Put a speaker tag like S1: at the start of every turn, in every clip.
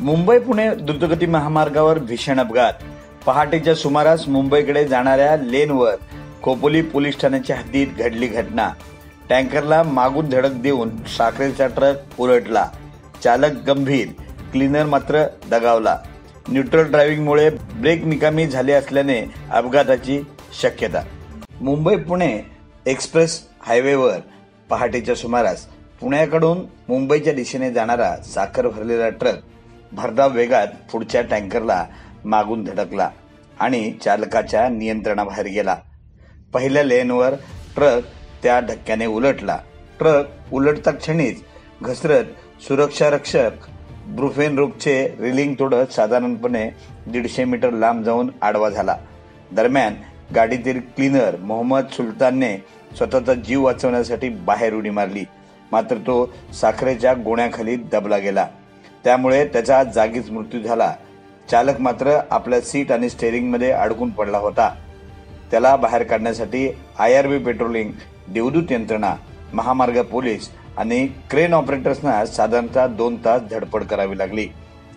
S1: मुंबई पुणे द्रुतगती महामार्गावर भीषण अपघात. पहाटेच्या सुमारास मुंबईकडे जाणाऱ्या लेनवर खोपोली पोलीस ठाण्याच्या हद्दीत घडली घटना. टँकरला मागून धडक देऊन साखरेचा ट्रक उलटला. चालक गंभीर क्लीनर मात्र दगावला. न्यूट्रल ड्रायव्हिंगमुळे ब्रेक निकामी झाले असल्याने अपघाताची शक्यता. मुंबई पुणे एक्सप्रेस हायवेवर पहाटेच्या सुमारास पुण्याकडून मुंबईच्या दिशेने जाणारा साखर भरलेला ट्रक भरधाव वेगात पुढच्या टँकरला मागून धडकला आणि चालकाच्या नियंत्रणाबाहेर गेला. पहिल्या लेनवर ट्रक त्या धक्क्याने उलटला. ट्रक उलटता क्षणीच घसरत सुरक्षा रक्षक ब्रुफेन रोगचे रिलिंग तोडत साधारणपणे दीडशे मीटर लांब जाऊन आडवा झाला. दरम्यान गाडीतील क्लीनर मोहम्मद सुलतानने स्वतःचा जीव वाचवण्यासाठी बाहेर उडी मारली. मात्र तो साखरेच्या गोण्याखाली दबला गेला. त्यामुळे त्याचा जागीच मृत्यू झाला. चालक मात्र आपल्या सीट आणि स्टेअरिंगमध्ये अडकून पडला होता. त्याला बाहेर काढण्यासाठी आय आर बी पेट्रोलिंग देवदूत यंत्रणा महामार्ग पोलीस आणि क्रेन ऑपरेटर्सना साधारणतः दोन तास धडपड करावी लागली.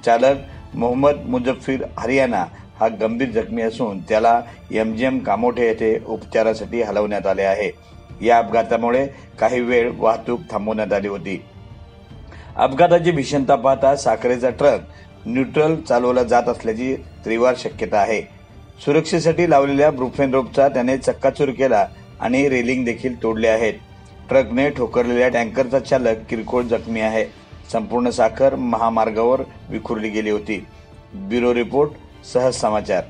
S1: चालक मोहम्मद मुजफ्फिर हरियाणा हा गंभीर जखमी असून त्याला यम जी एम कामोठे येथे उपचारासाठी हलवण्यात आले आहे. या अपघातामुळे काही वेळ वाहतूक थांबवण्यात आली होती. अपघाताची भीषणता पाहता साखरेचा ट्रक न्यूट्रल चालवला जात असल्याची त्रिवार शक्यता आहे. सुरक्षेसाठी लावलेल्या ब्रुफेन रोपचा त्याने चक्काचूर केला आणि रेलिंग देखील तोडले आहेत. ट्रकने ठोकरलेल्या टँकरचा चालक किरकोळ जखमी आहे. संपूर्ण साखर महामार्गावर विखुरली गेली होती. ब्युरो रिपोर्ट सहज समाचार.